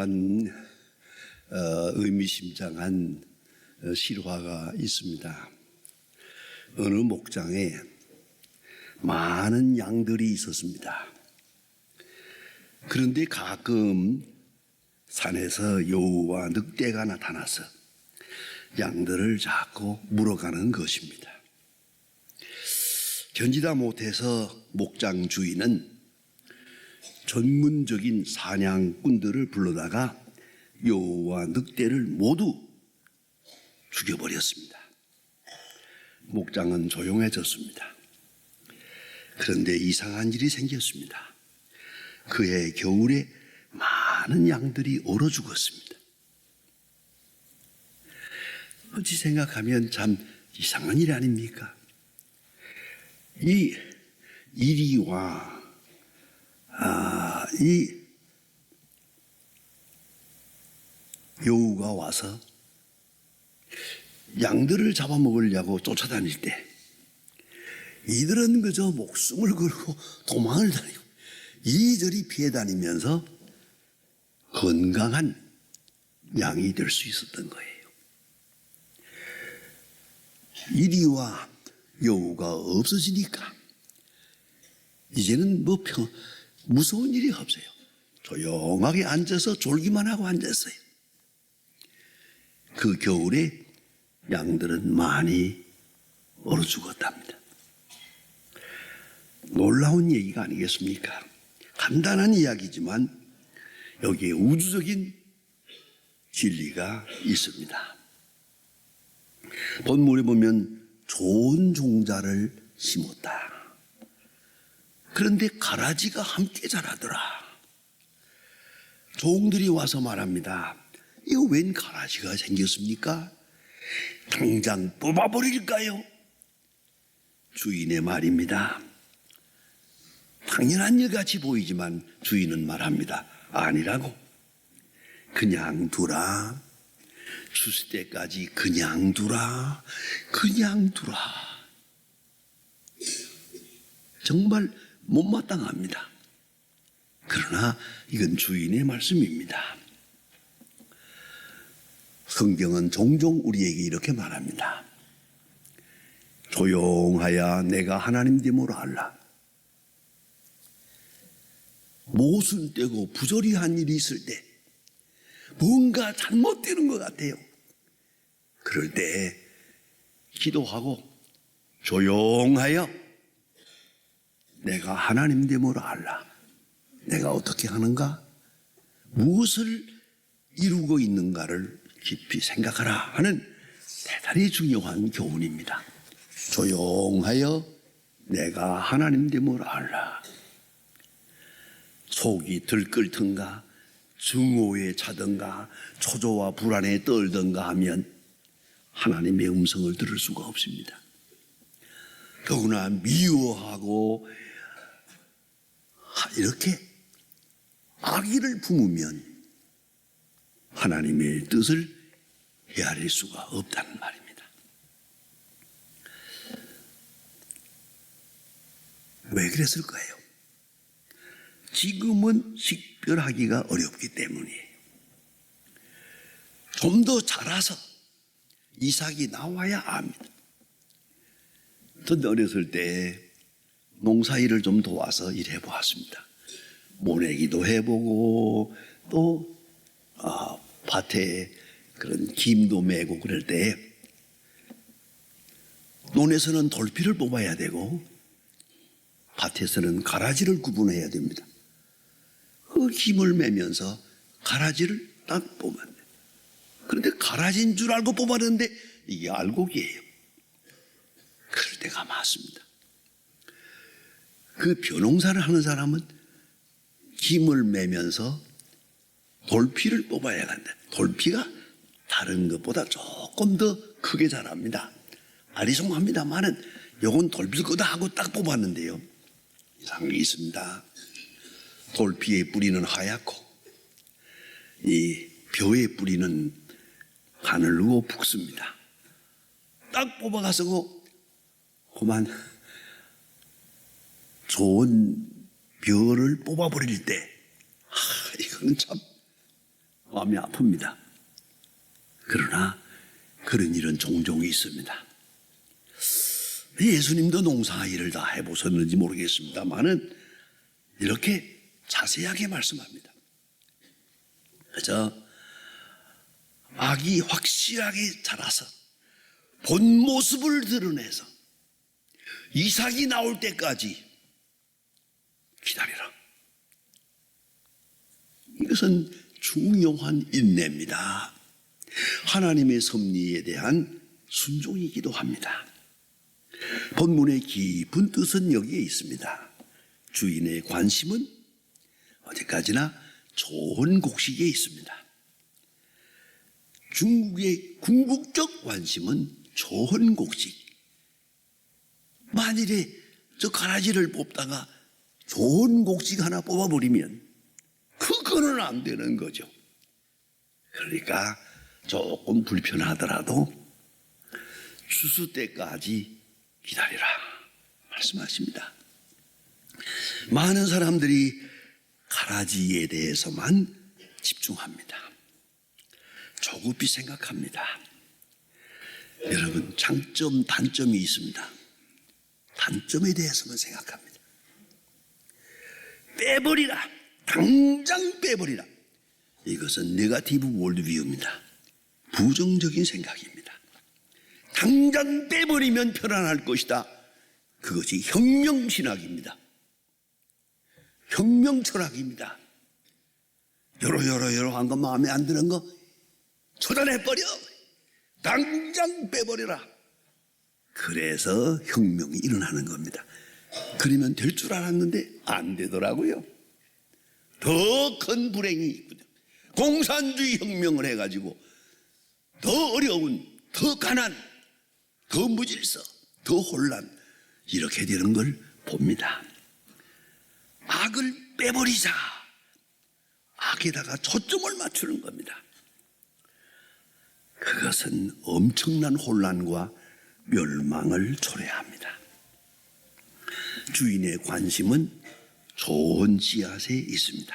이러한 어, 의미심장한 어, 실화가 있습니다. 어느 목장에 많은 양들이 있었습니다. 그런데 가끔 산에서 여우와 늑대가 나타나서 양들을 자꾸 물어가는 것입니다. 견디다 못해서 목장 주인은 전문적인 사냥꾼들을 불러다가 여우와 늑대를 모두 죽여버렸습니다. 목장은 조용해졌습니다. 그런데 이상한 일이 생겼습니다. 그해 겨울에 많은 양들이 얼어 죽었습니다. 어찌 생각하면 참 이상한 일 아닙니까? 이 이리와 아, 이 여우가 와서 양들을 잡아먹으려고 쫓아다닐 때 이들은 그저 목숨을 걸고 도망을 다니고 이리저리 피해 다니면서 건강한 양이 될 수 있었던 거예요. 이리와 여우가 없어지니까 이제는 뭐 평, 무서운 일이 없어요. 조용하게 앉아서 졸기만 하고 앉았어요. 그 겨울에 양들은 많이 얼어 죽었답니다. 놀라운 얘기가 아니겠습니까? 간단한 이야기지만 여기에 우주적인 진리가 있습니다. 본문에 보면 좋은 종자를 심었다. 그런데 가라지가 함께 자라더라. 종들이 와서 말합니다. 이거 웬 가라지가 생겼습니까? 당장 뽑아버릴까요? 주인의 말입니다. 당연한 일 같이 보이지만 주인은 말합니다. 아니라고. 그냥 두라. 추수 때까지 그냥 두라. 그냥 두라. 정말 못마땅합니다. 그러나 이건 주인의 말씀입니다. 성경은 종종 우리에게 이렇게 말합니다. 조용하여 내가 하나님 됨으로 알라. 모순되고 부조리한 일이 있을 때 뭔가 잘못되는 것 같아요. 그럴 때 기도하고 조용하여 내가 하나님 됨으로 알라. 내가 어떻게 하는가? 무엇을 이루고 있는가를 깊이 생각하라 하는 대단히 중요한 교훈입니다. 조용하여 내가 하나님 됨을 알라. 속이 들끓든가 증오에 차든가 초조와 불안에 떨든가 하면 하나님의 음성을 들을 수가 없습니다. 더구나 미워하고 이렇게 악의를 품으면 하나님의 뜻을 헤아릴 수가 없다는 말입니다. 왜 그랬을까요? 지금은 식별하기가 어렵기 때문이에요. 좀 더 자라서 이삭이 나와야 압니다. 전 어렸을 때 농사일을 좀 도와서 일해 보았습니다. 모내기도 해보고 또 아, 밭에 그런 김도 메고 그럴 때 논에서는 돌피를 뽑아야 되고 밭에서는 가라지를 구분해야 됩니다. 그 김을 매면서 가라지를 딱 뽑았네. 그런데 가라지인 줄 알고 뽑았는데 이게 알곡이에요. 그럴 때가 많습니다. 그 벼농사를 하는 사람은 김을 매면서 돌피를 뽑아야 한다. 돌피가 다른 것보다 조금 더 크게 자랍니다. 아리송합니다만은 요건 돌필 거다 하고 딱 뽑았는데요. 이상한 게 있습니다. 돌피의 뿌리는 하얗고 이 벼의 뿌리는 가늘고 푹습니다. 딱 뽑아가서 그만 좋은 벼를 뽑아버릴 때 아, 이거는 참 마음이 아픕니다. 그러나 그런 일은 종종 있습니다. 예수님도 농사 일을 다 해보셨는지 모르겠습니다만은 이렇게 자세하게 말씀합니다. 그저 악이 확실하게 자라서 본 모습을 드러내서 이삭이 나올 때까지 기다리라. 이것은 중요한 인내입니다. 하나님의 섭리에 대한 순종이기도 합니다. 본문의 깊은 뜻은 여기에 있습니다. 주인의 관심은 어디까지나 좋은 곡식에 있습니다. 중국의 궁극적 관심은 좋은 곡식. 만일에 저 가라지를 뽑다가 좋은 곡식 하나 뽑아버리면 그거는 안 되는 거죠. 그러니까 조금 불편하더라도 추수 때까지 기다리라 말씀하십니다. 많은 사람들이 가라지에 대해서만 집중합니다. 조급히 생각합니다. 여러분 장점 단점이 있습니다. 단점에 대해서만 생각합니다. 빼버리라. 당장 빼버리라. 이것은 네가티브 월드뷰입니다. 부정적인 생각입니다. 당장 빼버리면 편안할 것이다. 그것이 혁명신학입니다. 혁명 철학입니다. 여러 여러 여러 한 거 마음에 안 드는 거 처단해버려. 당장 빼버려라. 그래서 혁명이 일어나는 겁니다. 그러면 될 줄 알았는데 안 되더라고요. 더 큰 불행이 있거든요. 공산주의 혁명을 해가지고 더 어려운, 더 가난, 더 무질서, 더 혼란 이렇게 되는 걸 봅니다. 악을 빼버리자. 악에다가 초점을 맞추는 겁니다. 그것은 엄청난 혼란과 멸망을 초래합니다. 주인의 관심은 좋은 씨앗에 있습니다.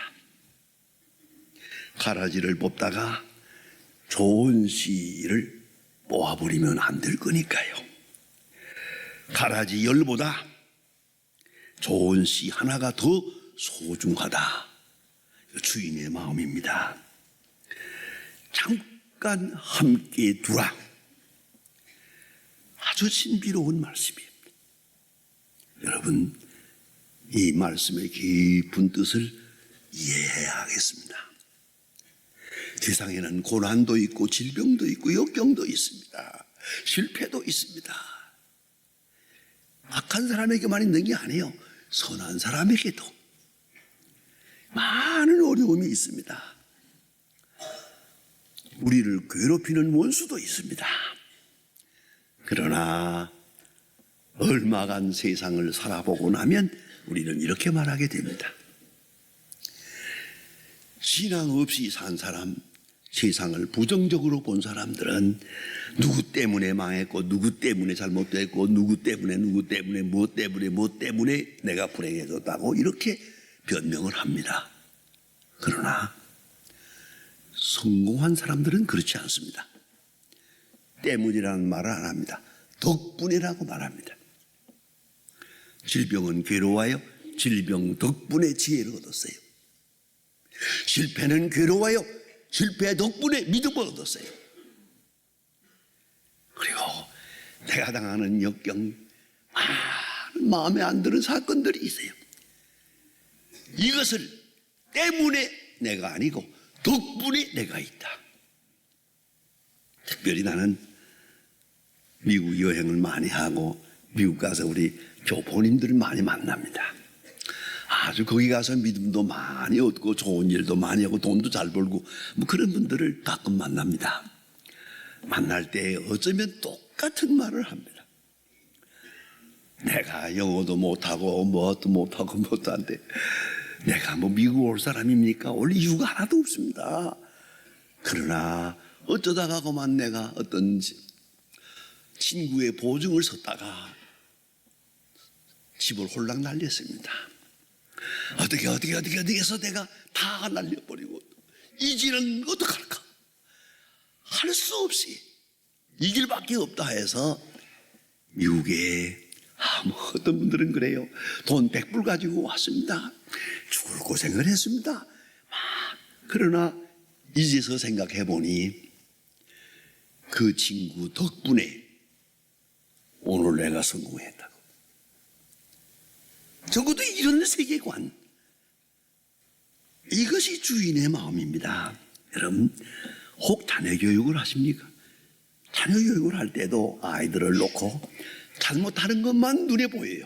가라지를 뽑다가 좋은 씨를 모아버리면 안 될 거니까요. 가라지 열보다 좋은 씨 하나가 더 소중하다. 주인의 마음입니다. 잠깐 함께 두라. 아주 신비로운 말씀입니다. 여러분, 이 말씀의 깊은 뜻을 이해해야 하겠습니다. 세상에는 고난도 있고 질병도 있고 역경도 있습니다. 실패도 있습니다. 악한 사람에게만 있는 게 아니에요. 선한 사람에게도 많은 어려움이 있습니다. 우리를 괴롭히는 원수도 있습니다. 그러나 얼마간 세상을 살아보고 나면 우리는 이렇게 말하게 됩니다. 신앙 없이 산 사람, 세상을 부정적으로 본 사람들은 누구 때문에 망했고, 누구 때문에 잘못됐고, 누구 때문에, 누구 때문에, 뭐 때문에, 뭐 때문에 내가 불행해졌다고 이렇게 변명을 합니다. 그러나 성공한 사람들은 그렇지 않습니다. 때문이라는 말을 안 합니다. 덕분이라고 말합니다. 질병은 괴로워요. 질병 덕분에 지혜를 얻었어요. 실패는 괴로워요. 실패 덕분에 믿음을 얻었어요. 그리고 내가 당하는 역경, 많은 마음에 안 드는 사건들이 있어요. 이것을 때문에 내가 아니고 덕분에 내가 있다. 특별히 나는 미국 여행을 많이 하고 미국 가서 우리 교포님들을 많이 만납니다. 아주 거기 가서 믿음도 많이 얻고 좋은 일도 많이 하고 돈도 잘 벌고 뭐 그런 분들을 가끔 만납니다. 만날 때 어쩌면 똑같은 말을 합니다. 내가 영어도 못하고 뭐도 못하고 뭐도 한데 내가 뭐 미국 올 사람입니까? 올 이유가 하나도 없습니다. 그러나 어쩌다가 그만 내가 어떤 친구의 보증을 섰다가 집을 홀랑 날렸습니다. 어떻게 어떻게 어떻게 어떻게 해서 내가 다 날려버리고 이지는 어떡할까? 할 수 없이 이 길밖에 없다 해서 미국에 아, 뭐 어떤 분들은 그래요. 돈 100불 가지고 왔습니다. 죽을 고생을 했습니다. 막 그러나 이제서 생각해 보니 그 친구 덕분에 오늘 내가 성공했다고. 적어도 이런 세계관. 이것이 주인의 마음입니다. 여러분, 혹 자녀 교육을 하십니까? 자녀 교육을 할 때도 아이들을 놓고 잘못하는 것만 눈에 보여요.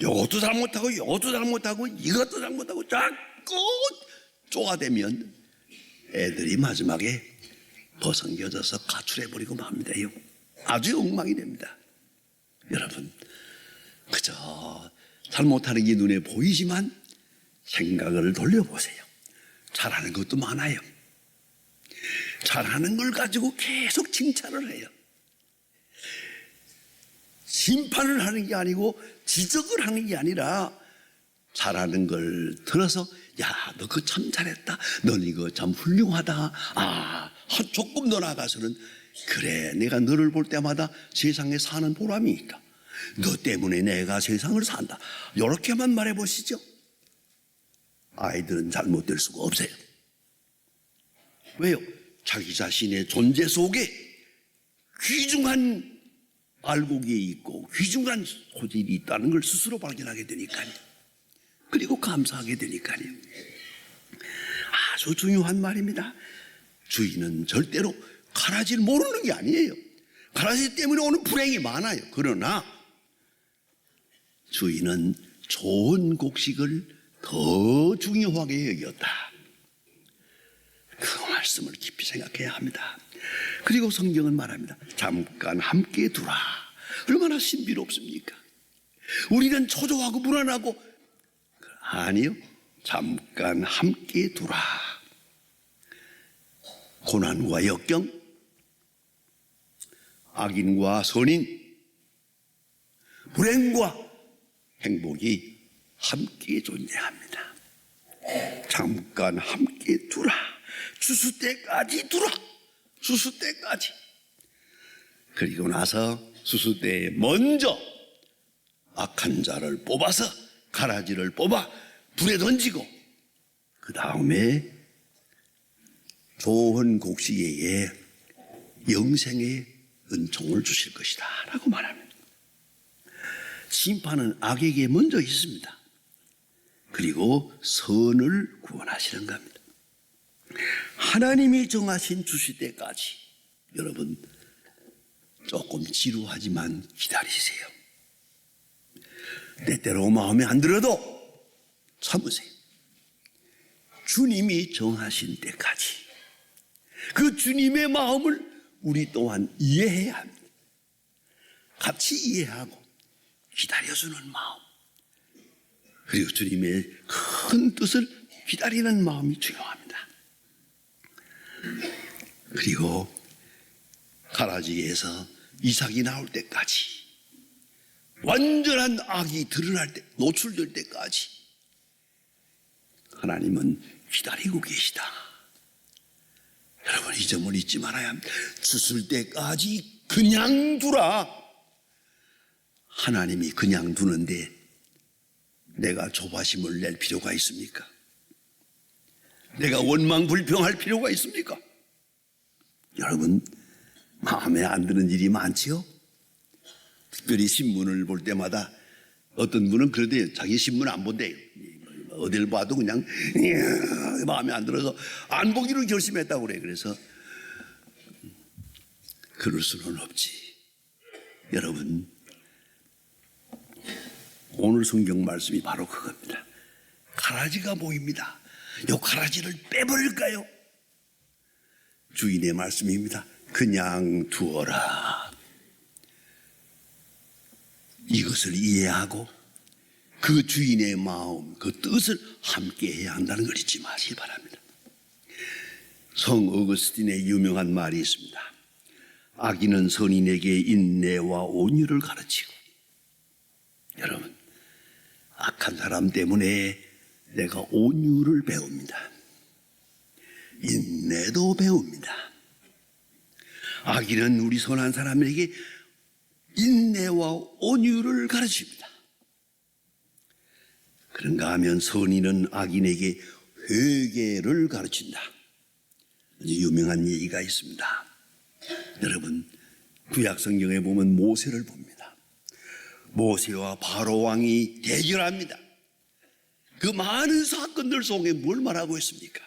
요것도 잘못하고 요것도 잘못하고 이것도 잘못하고 자꾸 쪼아대면 애들이 마지막에 버성겨져서 가출해버리고 맙니다요. 아주 엉망이 됩니다. 여러분, 그저 잘못하는 게 눈에 보이지만 생각을 돌려보세요. 잘하는 것도 많아요. 잘하는 걸 가지고 계속 칭찬을 해요. 심판을 하는 게 아니고 지적을 하는 게 아니라 잘하는 걸 들어서 야, 너 그거 참 잘했다. 넌 이거 참 훌륭하다. 아, 한 조금 더 나가서는 그래, 내가 너를 볼 때마다 세상에 사는 보람이 있다. 너 때문에 내가 세상을 산다. 이렇게만 말해 보시죠. 아이들은 잘못될 수가 없어요. 왜요? 자기 자신의 존재 속에 귀중한 알곡이 있고 귀중한 소질이 있다는 걸 스스로 발견하게 되니까요. 그리고 감사하게 되니까요. 아주 중요한 말입니다. 주인은 절대로 가라지를 모르는 게 아니에요. 가라지 때문에 오는 불행이 많아요. 그러나 주인은 좋은 곡식을 더 중요하게 여겼다. 그 말씀을 깊이 생각해야 합니다. 그리고 성경은 말합니다. 잠깐 함께 두라. 얼마나 신비롭습니까? 우리는 초조하고 불안하고 아니요. 잠깐 함께 두라. 고난과 역경, 악인과 선인, 불행과 행복이 함께 존재합니다. 잠깐 함께 두라. 추수 때까지 두라. 수수 때까지. 그리고 나서 수수 때에 먼저 악한 자를 뽑아서 가라지를 뽑아 불에 던지고 그 다음에 좋은 곡식에게 영생의 은총을 주실 것이다 라고 말합니다. 심판은 악에게 먼저 있습니다. 그리고 선을 구원하시는 겁니다. 하나님이 정하신 주실 때까지 여러분 조금 지루하지만 기다리세요. 때때로 마음에 안 들어도 참으세요. 주님이 정하신 때까지 그 주님의 마음을 우리 또한 이해해야 합니다. 같이 이해하고 기다려주는 마음 그리고 주님의 큰 뜻을 기다리는 마음이 중요합니다. 그리고 가라지에서 이삭이 나올 때까지 완전한 악이 드러날 때 노출될 때까지 하나님은 기다리고 계시다. 여러분 이 점을 잊지 말아야 합니다. 주술 때까지 그냥 두라. 하나님이 그냥 두는데 내가 조바심을 낼 필요가 있습니까? 내가 원망 불평할 필요가 있습니까? 여러분 마음에 안 드는 일이 많지요? 특별히 신문을 볼 때마다 어떤 분은 그러대요. 자기 신문 안 본대요. 어딜 봐도 그냥 마음에 안 들어서 안 보기로 결심했다고 그래. 그래서 그럴 수는 없지. 여러분 오늘 성경 말씀이 바로 그겁니다. 가라지가 보입니다. 요 가라지를 빼버릴까요? 주인의 말씀입니다. 그냥 두어라. 이것을 이해하고 그 주인의 마음, 그 뜻을 함께 해야 한다는 걸 잊지 마시기 바랍니다. 성 어거스틴의 유명한 말이 있습니다. 악인은 선인에게 인내와 온유를 가르치고 여러분 악한 사람 때문에 내가 온유를 배웁니다. 인내도 배웁니다. 악인은 우리 선한 사람에게 인내와 온유를 가르칩니다. 그런가 하면 선인은 악인에게 회개를 가르친다. 유명한 얘기가 있습니다. 여러분, 구약 성경에 보면 모세를 봅니다. 모세와 바로 왕이 대결합니다. 그 많은 사건들 속에 뭘 말하고 있습니까?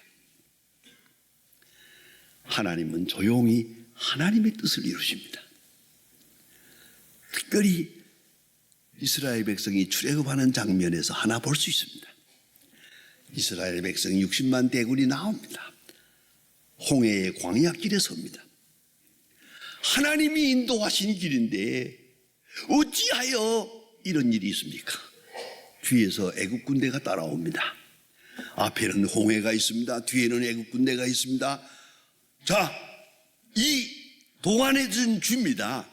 하나님은 조용히 하나님의 뜻을 이루십니다. 특별히 이스라엘 백성이 출애굽하는 장면에서 하나 볼 수 있습니다. 이스라엘 백성 60만 대군이 나옵니다. 홍해의 광야길에 섭니다. 하나님이 인도하신 길인데 어찌하여 이런 일이 있습니까? 뒤에서 애국 군대가 따라옵니다. 앞에는 홍해가 있습니다. 뒤에는 애국 군대가 있습니다. 자, 이 동안해진 줍니다.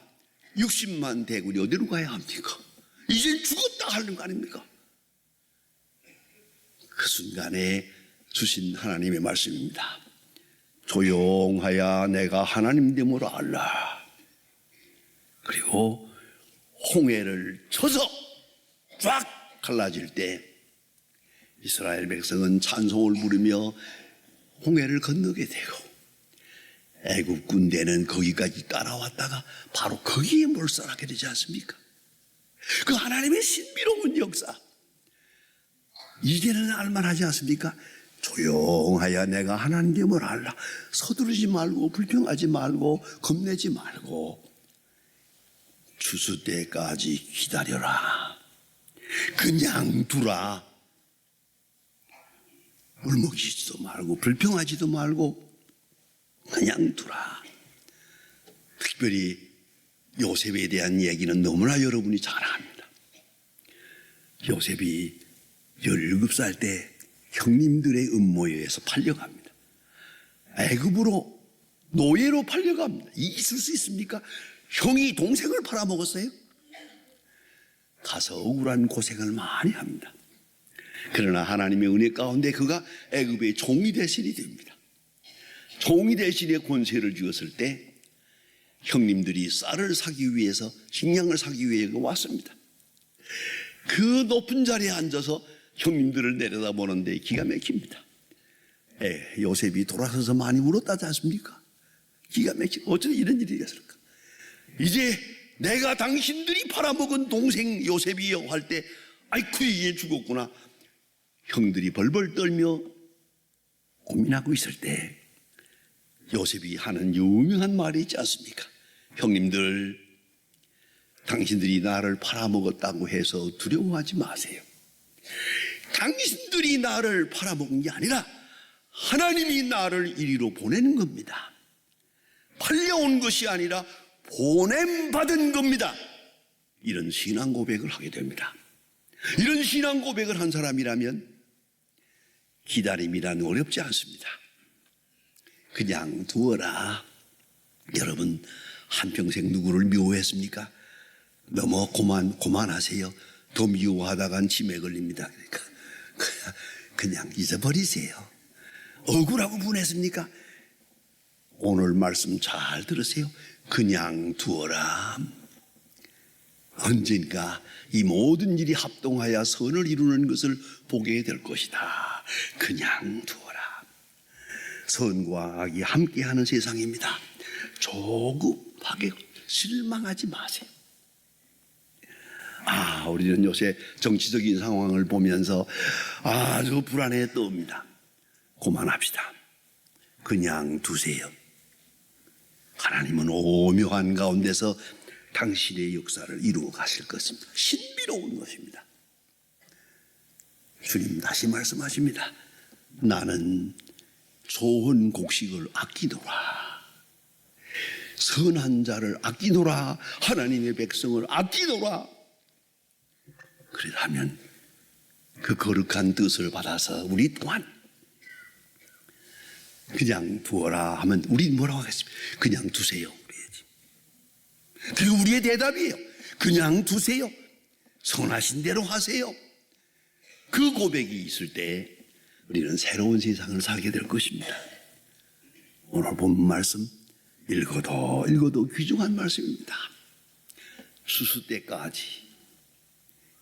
60만 대군이 어디로 가야 합니까? 이젠 죽었다 하는 거 아닙니까? 그 순간에 주신 하나님의 말씀입니다. 조용하야 내가 하나님 됨을 알라. 그리고 홍해를 쳐서 쫙 갈라질 때 이스라엘 백성은 찬송을 부르며 홍해를 건너게 되고 애굽 군대는 거기까지 따라왔다가 바로 거기에 몰살하게 되지 않습니까? 그 하나님의 신비로운 역사 이제는 알만하지 않습니까? 조용하여 내가 하나님됨을 알라. 서두르지 말고 불평하지 말고 겁내지 말고 추수 때까지 기다려라. 그냥 두라. 울먹이지도 말고 불평하지도 말고 그냥 두라. 특별히 요셉에 대한 얘기는 너무나 여러분이 잘 압니다. 요셉이 17살 때 형님들의 음모에 의해서 팔려갑니다. 애굽으로 노예로 팔려갑니다. 이 있을 수 있습니까? 형이 동생을 팔아먹었어요? 가서 억울한 고생을 많이 합니다. 그러나 하나님의 은혜 가운데 그가 애굽의 종이 대신이 됩니다. 종이 대신의 권세를 주었을 때 형님들이 쌀을 사기 위해서 식량을 사기 위해 왔습니다. 그 높은 자리에 앉아서 형님들을 내려다보는데 기가 막힙니다. 에, 요셉이 돌아서서 많이 울었다지 않습니까? 기가 막히 어쩌면 이런 일이 있었을까? 이제 내가 당신들이 팔아먹은 동생 요셉이요 할때 아이쿠 이제 죽었구나. 형들이 벌벌 떨며 고민하고 있을 때 요셉이 하는 유명한 말이 있지 않습니까? 형님들 당신들이 나를 팔아먹었다고 해서 두려워하지 마세요. 당신들이 나를 팔아먹은 게 아니라 하나님이 나를 이리로 보내는 겁니다. 팔려온 것이 아니라 보냄받은 겁니다. 이런 신앙 고백을 하게 됩니다. 이런 신앙 고백을 한 사람이라면 기다림이란 어렵지 않습니다. 그냥 두어라. 여러분, 한평생 누구를 미워했습니까? 너무 고만, 고만하세요. 더 미워하다간 치매 걸립니다. 그러니까 그냥, 그냥 잊어버리세요. 억울하고 분했습니까? 오늘 말씀 잘 들으세요. 그냥 두어라. 언젠가 이 모든 일이 합동하여 선을 이루는 것을 보게 될 것이다. 그냥 두어라. 선과 악이 함께하는 세상입니다. 조급하게 실망하지 마세요. 아, 우리는 요새 정치적인 상황을 보면서 아주 불안해 떠옵니다. 그만합시다. 그냥 두세요. 하나님은 오묘한 가운데서 당신의 역사를 이루어 가실 것입니다. 신비로운 것입니다. 주님 다시 말씀하십니다. 나는 좋은 곡식을 아끼노라. 선한 자를 아끼노라. 하나님의 백성을 아끼노라. 그러면 그 거룩한 뜻을 받아서 우리 또한 그냥 두어라 하면 우리 뭐라고 하겠습니까? 그냥 두세요. 그리고 우리의 대답이에요. 그냥 두세요. 선하신 대로 하세요. 그 고백이 있을 때 우리는 새로운 세상을 살게 될 것입니다. 오늘 본 말씀 읽어도 읽어도 귀중한 말씀입니다. 수수 때까지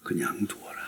그냥 두어라.